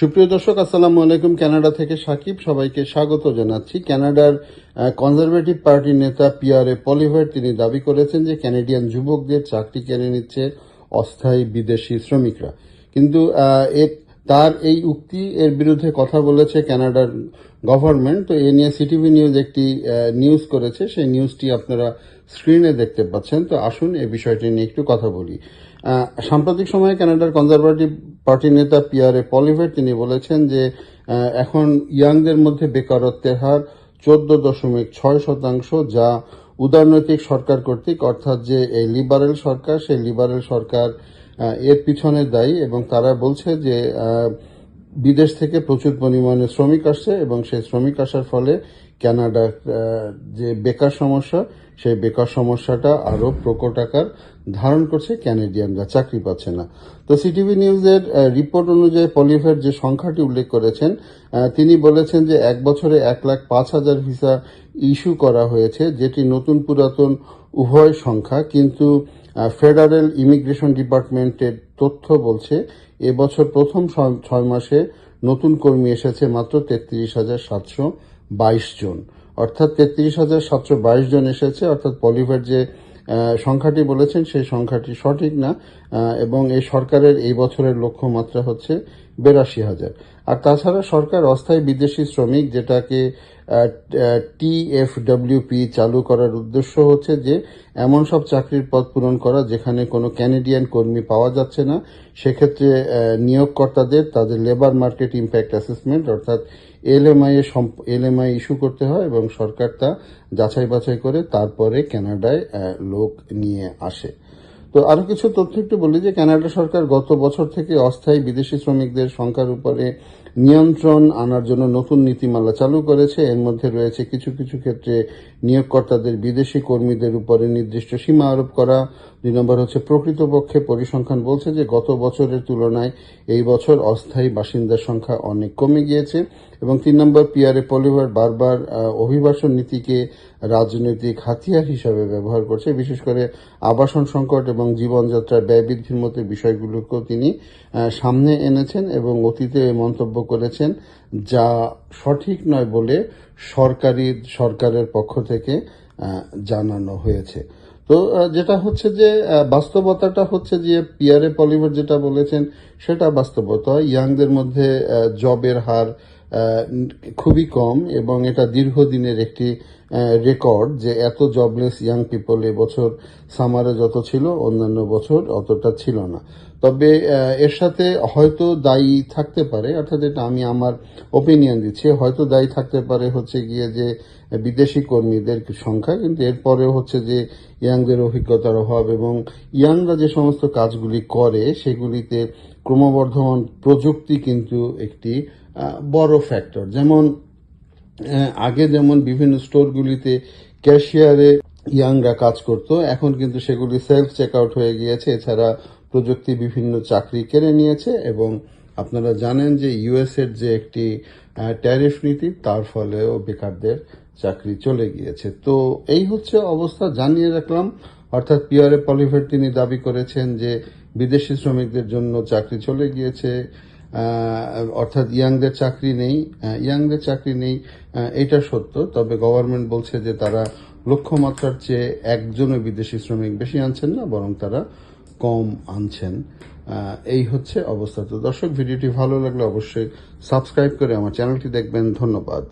সুপ্রিয় দর্শক আসসালামু আলাইকুম। ক্যানাডা থেকে সাকিব সবাইকে স্বাগত জানাচ্ছি। ক্যানাডার কনজারভেটিভ পার্টির নেতা পিয়ারে পলিভার তিনি দাবি করেছেন যে ক্যানাডিয়ান যুবকদের চাকরি কেড়ে নিচ্ছে অস্থায়ী বিদেশি শ্রমিকরা। কিন্তু আহ, এ- তার এই উক্তি এর বিরুদ্ধে কথা বলেছে কানাডার গভর্নমেন্ট। তো এ নিয়ে সিটিভি নিউজ একটি নিউজ করেছে। সেই নিউজটি আপনারা স্ক্রিনে দেখতে পাচ্ছেন। তো আসুন এই বিষয়টি নিয়ে একটু কথা বলি। সাম্প্রতিক সময়ে কানাডার কনজারভেটিভ পার্টির নেতা পিয়ারে পলিভের তিনি বলেছেন যে এখন ইয়াংদের মধ্যে বেকারত্বের হার চোদ্দ দশমিক ছয় শতাংশ, যা উদারনৈতিক সরকার কর্তৃক, অর্থাৎ যে এই লিবারেল সরকার, সেই লিবারেল সরকার এর পিছনে দায়ী এবং তারা বলছে যে বিদেশ থেকে প্রচুর পরিমাণে শ্রমিক আসছে এবং সেই শ্রমিক আসার ফলে কানাডার যে বেকার সমস্যা, সেই বেকার সমস্যাটা আরও প্রকট আকার ধারণ করছে ক্যানাডিয়ানরা চাকরি পাচ্ছে না। তো সিটিভি নিউজের রিপোর্ট অনুযায়ী পলিভের যে সংখ্যাটি উল্লেখ করেছেন তিনি বলেছেন যে এক বছরে এক লাখ পাঁচ হাজার ভিসা ইস্যু করা হয়েছে, যেটি নতুন পুরাতন উভয় সংখ্যা, কিন্তু ফেডারেল ইমিগ্রেশন ডিপার্টমেন্টের তথ্য বলছে এবছর প্রথম ছয় মাসে নতুন কর্মী এসেছে মাত্র তেত্রিশ হাজার সাতশো বাইশ জন। অর্থাৎ তেত্রিশ হাজার সাতশো বাইশ জন এসেছে, অর্থাৎ পলিভার যে সংখ্যাটি বলেছেন, সেই সংখ্যাটি সঠিক না এবং এই সরকারের এই বছরের লক্ষ্যমাত্রা হচ্ছে বেরাশি হাজার। আর তাছাড়া সরকার অস্থায়ী বিদেশি শ্রমিক যেটাকে টিএফডব্লিউপি চালু করার উদ্দেশ্য হচ্ছে যে, এমন সব চাকরির পদ পূরণ করা যেখানে কোনো ক্যানেডিয়ান কর্মী পাওয়া যাচ্ছে না। সেক্ষেত্রে নিয়োগকর্তাদের তাদের লেবার মার্কেট ইম্প্যাক্ট অ্যাসেসমেন্ট অর্থাৎ এলএমআই এ এলএমআই ইস্যু করতে হয় এবং সরকার তা যাচাই বাছাই করে তারপরে কানাডায় লোক নিয়ে আসে। তো আরও কিছু তথ্য একটু বলি যে, কানাডা সরকার গত বছর থেকে অস্থায়ী বিদেশি শ্রমিকদের সংখ্যার উপরে নিয়ন্ত্রণ আনার জন্য নতুন নীতিমালা চালু করেছে। এর মধ্যে রয়েছে কিছু কিছু ক্ষেত্রে নিয়োগকর্তাদের বিদেশি কর্মীদের উপরে নির্দিষ্ট সীমা আরোপ করা। দুই নম্বর হচ্ছে, প্রকৃতপক্ষে পরিসংখ্যান বলছে যে গত বছরের তুলনায় এই বছর অস্থায়ী বাসিন্দার সংখ্যা অনেক কমে গিয়েছে। এবং তিন নম্বর পিয়ারে পলিভার বারবার অভিবাসন নীতিকে রাজনৈতিক হাতিয়ার হিসাবে ব্যবহার করছে। বিশেষ করে আবাসন সংকট এবং জীবনযাত্রার ব্যয় বৃদ্ধির মতো বিষয়গুলোকেও তিনি সামনে এনেছেন এবং অতীতে মন্তব্য করেছেন, যা সঠিক নয় বলে সরকারি, সরকারের পক্ষ থেকে জানানো হয়েছে। তো যেটা হচ্ছে যে বাস্তবতাটা হচ্ছে যে, পিয়ারে পলিভার যেটা বলেছেন, সেটা বাস্তবতা। ইয়াংদের মধ্যে জবের হার খুবই কম এবং এটা দীর্ঘদিনের একটি রেকর্ড যে এত জবলেস ইয়াং পিপল এবছর সামারে যত ছিল, অন্যান্য বছর অতটা ছিল না। তবে এর সাথে হয়তো দায়ী থাকতে পারে, অর্থাৎ এটা আমি আমার ওপিনিয়ন দিচ্ছি, হয়তো দায়ী থাকতে পারে হচ্ছে গিয়ে যে বিদেশি কর্মীদের সংখ্যা, কিন্তু এরপরেও হচ্ছে যে ইয়াংদের অভিজ্ঞতার অভাব এবং ইয়াংরা যে সমস্ত কাজগুলি করে, সেগুলিতে ক্রমবর্ধমান প্রযুক্তি কিন্তু একটি বড় ফ্যাক্টর যেমন আগে যেমন বিভিন্ন স্টোরগুলিতে ক্যাশিয়ারে ইয়াংরা কাজ করত, এখন কিন্তু সেগুলি সেলফ চেক আউট হয়ে গিয়েছে। এছাড়া প্রযুক্তি বিভিন্ন চাকরি কেড়ে নিয়েছে এবং আপনারা জানেন যে ইউএস এর যে একটি ট্যারিফ নীতি, তার ফলেও বেকারদের চাকরি চলে গিয়েছে। তো এই হচ্ছে অবস্থা, জানিয়ে রাখলাম। অর্থাৎ পিয়ারে পলিভের তিনি দাবি করেছেন যে বিদেশি শ্রমিকদের জন্য চাকরি চলে গিয়েছে। অর্থাৎ ইয়াংদের চাকরি নেই ইয়াংদের চাকরি নেই এটা সত্য, তবে গভর্নমেন্ট বলছে যে তারা লক্ষ্যমাত্রার চেয়ে একজনও বিদেশি শ্রমিক বেশি আনছেন না, বরং তারা কম আনছেন। এই হচ্ছে অবস্থা। তো দর্শক, ভিডিওটি ভালো লাগলে অবশ্যই সাবস্ক্রাইব করে আমার চ্যানেলটি দেখবেন। ধন্যবাদ।